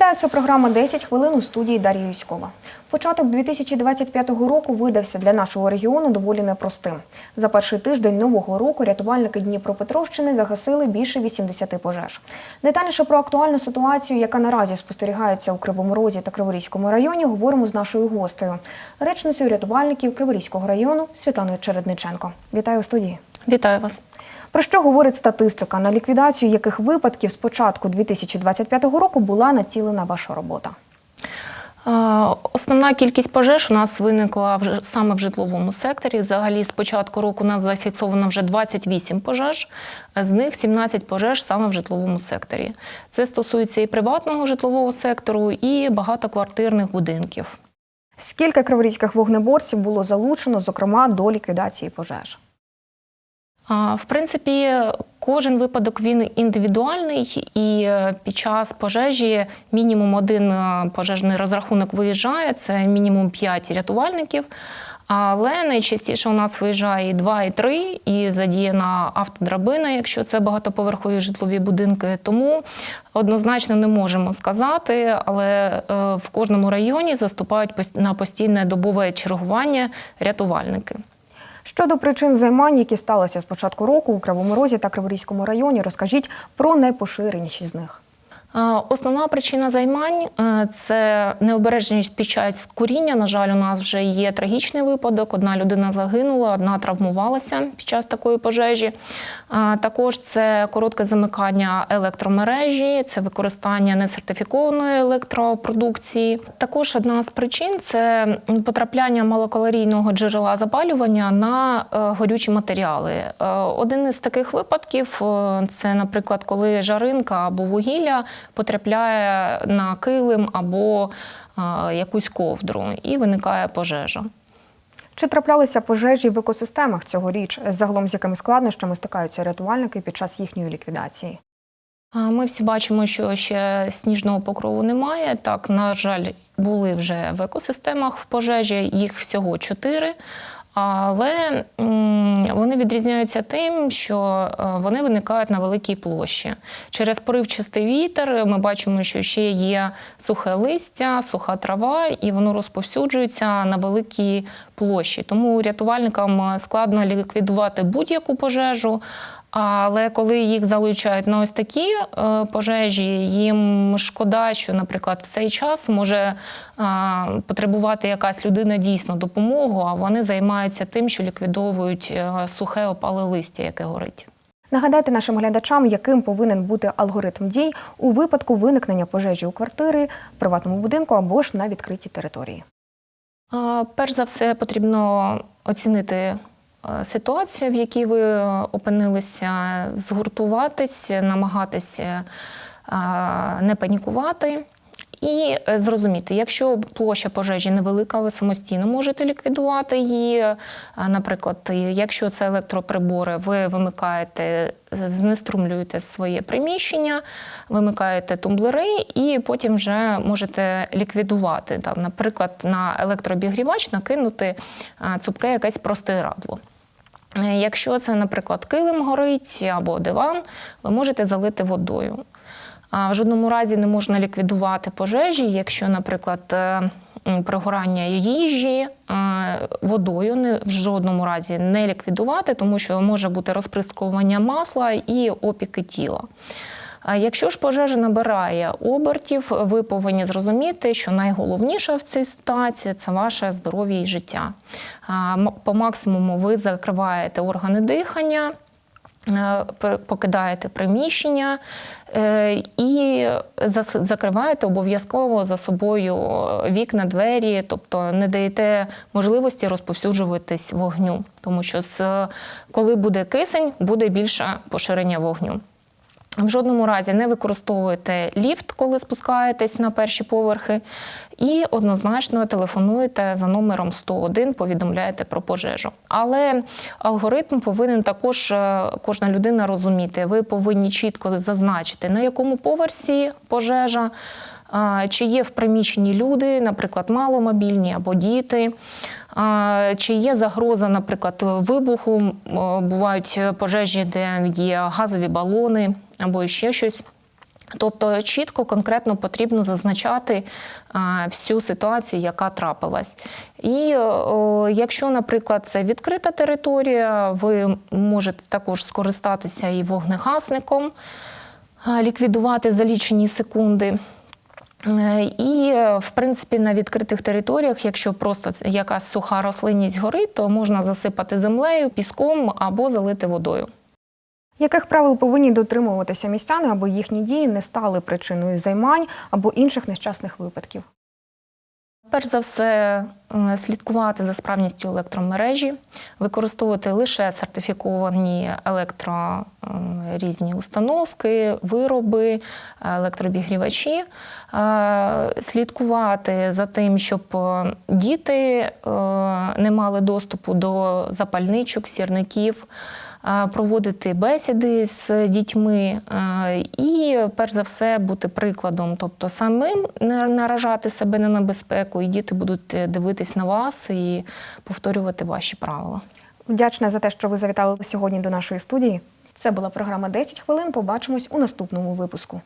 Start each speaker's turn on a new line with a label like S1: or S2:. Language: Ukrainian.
S1: Вітаю, це програма «10 хвилин у студії Дар'я Юськова. Початок 2025 року видався для нашого регіону доволі непростим. За перший тиждень нового року рятувальники Дніпропетровщини загасили більше 80 пожеж. Детальніше про актуальну ситуацію, яка наразі спостерігається у Кривому Розі та Криворізькому районі, говоримо з нашою гостею, речницею рятувальників Криворізького району Світланою Чередниченко. Вітаю у студії.
S2: Вітаю вас.
S1: Про що говорить статистика, на ліквідацію яких випадків з початку 2025 року була націлена ваша робота?
S2: Основна кількість пожеж у нас виникла саме в житловому секторі. Взагалі, з початку року у нас зафіксовано вже 28 пожеж, з них 17 пожеж саме в житловому секторі. Це стосується і приватного житлового сектору, і багатоквартирних будинків.
S1: Скільки криворізьких вогнеборців було залучено, зокрема, до ліквідації пожеж?
S2: В принципі, кожен випадок він індивідуальний, і е, під час пожежі мінімум один е, пожежний розрахунок виїжджає, це мінімум 5 рятувальників. Але найчастіше у нас виїжджає і 2, і 3, і задіяна автодрабина, якщо це багатоповерхові житлові будинки. Тому однозначно не можемо сказати, але е, в кожному районі заступають на постійне добове чергування рятувальники.
S1: Щодо причин займань, які сталися з початку року у Кривому Розі та Криворізькому районі, розкажіть про найпоширеніші з них.
S2: Е, Основна причина займань е, це необережність під час куріння. На жаль, у нас вже є трагічний випадок. Одна людина загинула, одна травмувалася під час такої пожежі. Е, Також це коротке замикання електромережі, це використання несертифікованої електропродукції. Також одна з причин це потрапляння малокалорійного джерела запалювання на горючі матеріали. Один із таких випадків це, наприклад, коли жаринка або вугілля потрапляє на килим або е, якусь ковдру, і виникає пожежа.
S1: Чи траплялися пожежі в екосистемах цьогоріч, загалом з якими складнощами стикаються рятувальники під час їхньої ліквідації?
S2: Ми всі бачимо, що ще сніжного покрову немає. Так, на жаль, були вже в екосистемах пожежі, їх всього чотири. Але вони відрізняються тим, що е, вони виникають на великій площі. Через поривчастий вітер ми бачимо, що ще є сухе листя, суха трава, і воно розповсюджується на великій площі. Тому рятувальникам складно ліквідувати будь-яку пожежу. Але коли їх залучають на ось такі е, пожежі, їм шкода, що, наприклад, в цей час може е, потребувати якась людина дійсно допомогу, а вони займаються тим, що ліквідовують е, сухе опале листя, яке горить.
S1: Нагадайте нашим глядачам, яким повинен бути алгоритм дій у випадку виникнення пожежі у квартири, приватному будинку або ж на відкритій території.
S2: Перш за все, потрібно оцінити ситуацію, в якій ви е, опинилися, згуртуватись, намагатися е, не панікувати. І е, зрозуміти, якщо площа пожежі невелика, ви самостійно можете ліквідувати її. Е, Наприклад, якщо це електроприбори, ви вимикаєте, знеструмлюєте своє приміщення, вимикаєте тумблери і потім вже можете ліквідувати. Там, наприклад, на електрообігрівач накинути е, цупке якесь простирадло. Е, Якщо це, наприклад, килим горить або диван, ви можете залити водою. А В жодному разі не можна ліквідувати пожежі, якщо, наприклад, е, пригорання їжі е, водою не в жодному разі не ліквідувати, тому що може бути розприскування масла і опіки тіла. Якщо ж пожежа набирає обертів, ви повинні зрозуміти, що найголовніше в цій ситуації це ваше здоров'я і життя. По максимуму ви закриваєте органи дихання. е, Покидаєте приміщення е, і закриваєте обов'язково за собою вікна, двері, тобто не даєте можливості розповсюджуватись вогню, тому що коли буде кисень, буде більше поширення вогню. В жодному разі не використовуєте ліфт, коли спускаєтесь на перші поверхи, і однозначно телефонуєте за номером 101, повідомляєте про пожежу. Але алгоритм повинен також е, кожна людина розуміти. Ви повинні чітко зазначити, на якому поверсі пожежа. Чи є в приміщенні люди, наприклад, маломобільні або діти, чи є загроза, наприклад, вибуху, бувають пожежі, де є газові балони або ще щось. Тобто чітко, конкретно потрібно зазначати всю ситуацію, яка трапилась. І якщо, наприклад, це відкрита територія, ви можете також скористатися і вогнегасником, ліквідувати за лічені секунди. Е, І, е, в принципі, на відкритих територіях, якщо просто якась суха рослинність горить, то можна засипати землею, піском або залити водою.
S1: Яких правил повинні дотримуватися містяни, аби їхні дії не стали причиною займань або інших нещасних випадків?
S2: Перш за все, е, слідкувати за справністю електромережі, використовувати лише сертифіковані електро е, різні установки, вироби, Е, слідкувати за тим, щоб діти не мали доступу до запальничок, сірників. Е, Проводити бесіди з дітьми е, і, перш за все, бути прикладом, тобто самим не наражати себе на небезпеку, і діти будуть е, дивитись на вас і повторювати ваші правила.
S1: Вдячна за те, що ви завітали сьогодні до нашої студії. Це була програма «10 хвилин. Побачимось у наступному випуску.